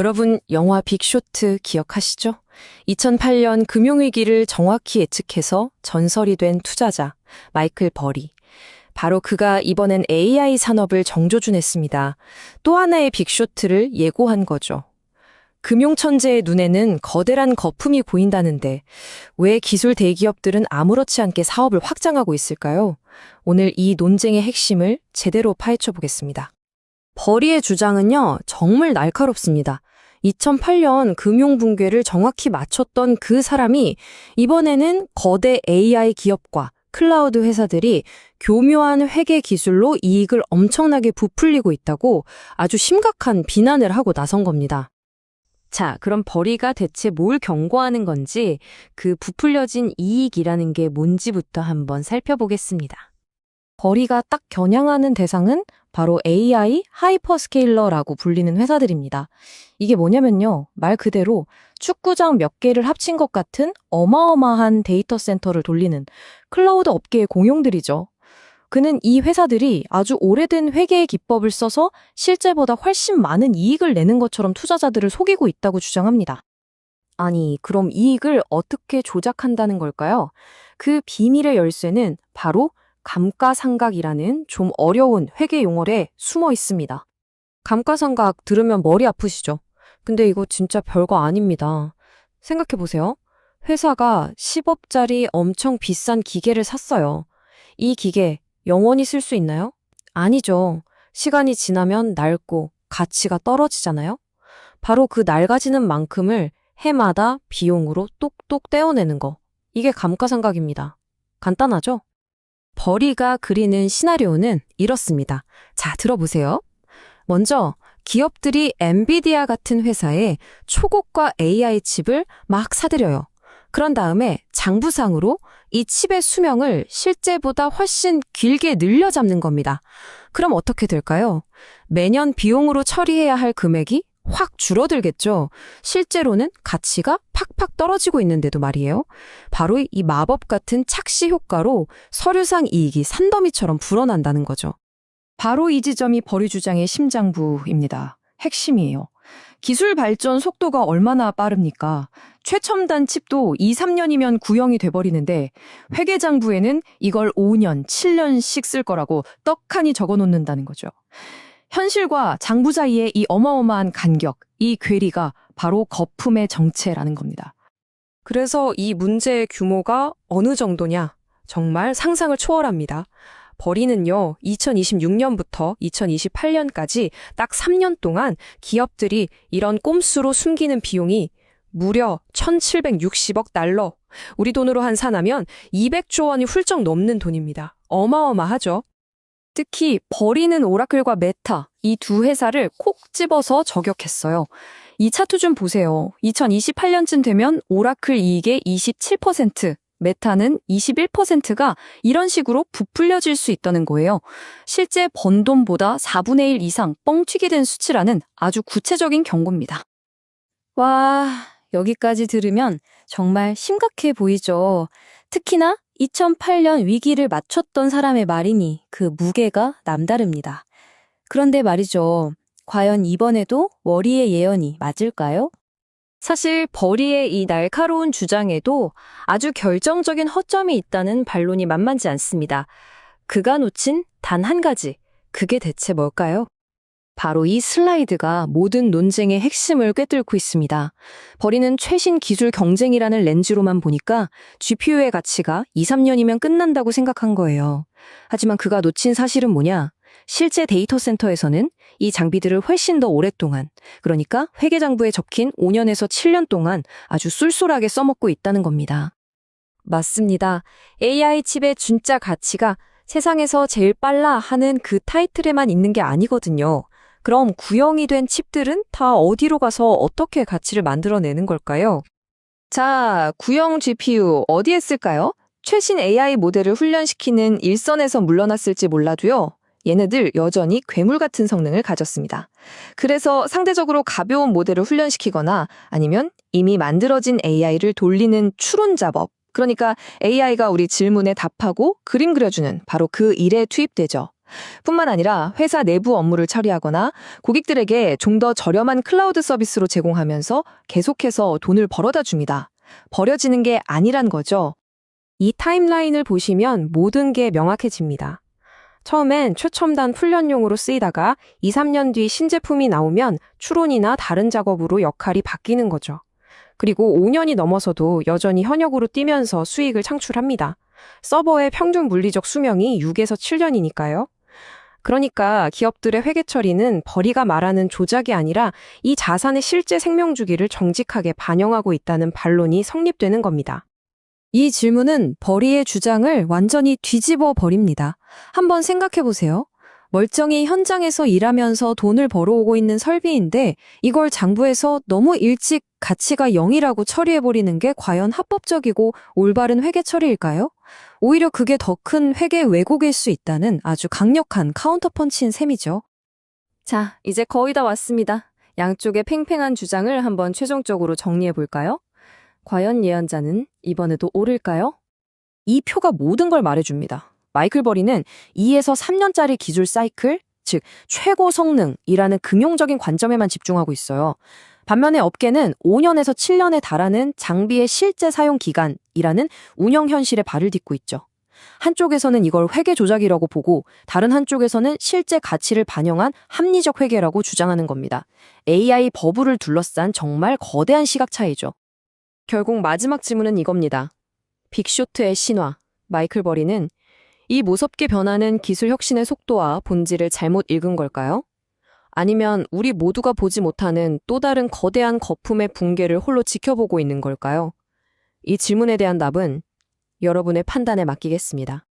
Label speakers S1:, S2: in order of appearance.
S1: 여러분, 영화 빅쇼트 기억하시죠? 2008년 금융위기를 정확히 예측해서 전설이 된 투자자, 마이클 버리. 바로 그가 이번엔 AI 산업을 정조준했습니다. 또 하나의 빅쇼트를 예고한 거죠. 금융천재의 눈에는 거대란 거품이 보인다는데 왜 기술 대기업들은 아무렇지 않게 사업을 확장하고 있을까요? 오늘 이 논쟁의 핵심을 제대로 파헤쳐 보겠습니다. 버리의 주장은요, 정말 날카롭습니다. 2008년 금융 붕괴를 정확히 맞췄던 그 사람이 이번에는 거대 AI 기업과 클라우드 회사들이 교묘한 회계 기술로 이익을 엄청나게 부풀리고 있다고 아주 심각한 비난을 하고 나선 겁니다. 자, 그럼 버리가 대체 뭘 경고하는 건지 그 부풀려진 이익이라는 게 뭔지부터 한번 살펴보겠습니다. 버리가 딱 겨냥하는 대상은 바로 AI 하이퍼스케일러라고 불리는 회사들입니다. 이게 뭐냐면요. 말 그대로 축구장 몇 개를 합친 것 같은 어마어마한 데이터 센터를 돌리는 클라우드 업계의 공용들이죠. 그는 이 회사들이 아주 오래된 회계의 기법을 써서 실제보다 훨씬 많은 이익을 내는 것처럼 투자자들을 속이고 있다고 주장합니다. 아니, 그럼 이익을 어떻게 조작한다는 걸까요? 그 비밀의 열쇠는 바로 감가상각이라는 좀 어려운 회계 용어에 숨어 있습니다. 감가상각 들으면 머리 아프시죠? 근데 이거 진짜 별거 아닙니다. 생각해보세요. 회사가 10억짜리 엄청 비싼 기계를 샀어요. 이 기계 영원히 쓸 수 있나요? 아니죠. 시간이 지나면 낡고 가치가 떨어지잖아요? 바로 그 낡아지는 만큼을 해마다 비용으로 똑똑 떼어내는 거. 이게 감가상각입니다. 간단하죠? 버리가 그리는 시나리오는 이렇습니다. 자, 들어보세요. 먼저 기업들이 엔비디아 같은 회사에 초고가 AI 칩을 막 사들여요. 그런 다음에 장부상으로 이 칩의 수명을 실제보다 훨씬 길게 늘려 잡는 겁니다. 그럼 어떻게 될까요? 매년 비용으로 처리해야 할 금액이 확 줄어들겠죠. 실제로는 가치가 팍팍 떨어지고 있는데도 말이에요. 바로 이 마법 같은 착시 효과로 서류상 이익이 산더미처럼 불어난다는 거죠. 바로 이 지점이 버리 주장의 심장부입니다. 핵심이에요. 기술 발전 속도가 얼마나 빠릅니까? 최첨단 칩도 2, 3년이면 구형이 돼버리는데 회계장부에는 이걸 5년, 7년씩 쓸 거라고 떡하니 적어 놓는다는 거죠. 현실과 장부 사이의 이 어마어마한 간격, 이 괴리가 바로 거품의 정체라는 겁니다. 그래서 이 문제의 규모가 어느 정도냐? 정말 상상을 초월합니다. 버리는요, 2026년부터 2028년까지 딱 3년 동안 기업들이 이런 꼼수로 숨기는 비용이 무려 1,760억 달러. 우리 돈으로 환산하면 200조 원이 훌쩍 넘는 돈입니다. 어마어마하죠? 특히 버리는 오라클과 메타, 이 두 회사를 콕 집어서 저격했어요. 이 차트 좀 보세요. 2028년쯤 되면 오라클 이익의 27%, 메타는 21%가 이런 식으로 부풀려질 수 있다는 거예요. 실제 번 돈보다 4분의 1 이상 뻥튀기 된 수치라는 아주 구체적인 경고입니다. 와, 여기까지 들으면 정말 심각해 보이죠. 특히나 2008년 위기를 맞췄던 사람의 말이니 그 무게가 남다릅니다. 그런데 말이죠. 과연 이번에도 워리의 예언이 맞을까요? 사실 버리의 이 날카로운 주장에도 아주 결정적인 허점이 있다는 반론이 만만치 않습니다. 그가 놓친 단 한 가지, 그게 대체 뭘까요? 바로 이 슬라이드가 모든 논쟁의 핵심을 꿰뚫고 있습니다. 버리는 최신 기술 경쟁이라는 렌즈로만 보니까 GPU의 가치가 2, 3년이면 끝난다고 생각한 거예요. 하지만 그가 놓친 사실은 뭐냐? 실제 데이터 센터에서는 이 장비들을 훨씬 더 오랫동안, 그러니까 회계장부에 적힌 5년에서 7년 동안 아주 쏠쏠하게 써먹고 있다는 겁니다. 맞습니다. AI 칩의 진짜 가치가 세상에서 제일 빨라 하는 그 타이틀에만 있는 게 아니거든요. 그럼 구형이 된 칩들은 다 어디로 가서 어떻게 가치를 만들어내는 걸까요? 자, 구형 GPU 어디에 쓸까요? 최신 AI 모델을 훈련시키는 일선에서 물러났을지 몰라도요. 얘네들 여전히 괴물 같은 성능을 가졌습니다. 그래서 상대적으로 가벼운 모델을 훈련시키거나 아니면 이미 만들어진 AI를 돌리는 추론 작업, 그러니까 AI가 우리 질문에 답하고 그림 그려주는 바로 그 일에 투입되죠. 뿐만 아니라 회사 내부 업무를 처리하거나 고객들에게 좀 더 저렴한 클라우드 서비스로 제공하면서 계속해서 돈을 벌어다 줍니다. 버려지는 게 아니란 거죠. 이 타임라인을 보시면 모든 게 명확해집니다. 처음엔 최첨단 훈련용으로 쓰이다가 2, 3년 뒤 신제품이 나오면 추론이나 다른 작업으로 역할이 바뀌는 거죠. 그리고 5년이 넘어서도 여전히 현역으로 뛰면서 수익을 창출합니다. 서버의 평균 물리적 수명이 6에서 7년이니까요. 그러니까 기업들의 회계 처리는 벌이가 말하는 조작이 아니라 이 자산의 실제 생명 주기를 정직하게 반영하고 있다는 반론이 성립되는 겁니다. 이 질문은 벌이의 주장을 완전히 뒤집어 버립니다. 한번 생각해 보세요. 멀쩡히 현장에서 일하면서 돈을 벌어오고 있는 설비인데 이걸 장부에서 너무 일찍 가치가 0이라고 처리해버리는 게 과연 합법적이고 올바른 회계 처리일까요? 오히려 그게 더 큰 회계 왜곡일 수 있다는 아주 강력한 카운터펀치인 셈이죠. 자, 이제 거의 다 왔습니다. 양쪽의 팽팽한 주장을 한번 최종적으로 정리해 볼까요? 과연 예언자는 이번에도 오를까요? 이 표가 모든 걸 말해줍니다. 마이클 버리는 2에서 3년짜리 기술 사이클, 즉 최고 성능이라는 금용적인 관점에만 집중하고 있어요. 반면에 업계는 5년에서 7년에 달하는 장비의 실제 사용 기간이라는 운영 현실에 발을 딛고 있죠. 한쪽에서는 이걸 회계 조작이라고 보고 다른 한쪽에서는 실제 가치를 반영한 합리적 회계라고 주장하는 겁니다. AI 버블을 둘러싼 정말 거대한 시각 차이죠. 결국 마지막 질문은 이겁니다. 빅쇼트의 신화, 마이클 버리는 이 무섭게 변하는 기술 혁신의 속도와 본질을 잘못 읽은 걸까요? 아니면 우리 모두가 보지 못하는 또 다른 거대한 거품의 붕괴를 홀로 지켜보고 있는 걸까요? 이 질문에 대한 답은 여러분의 판단에 맡기겠습니다.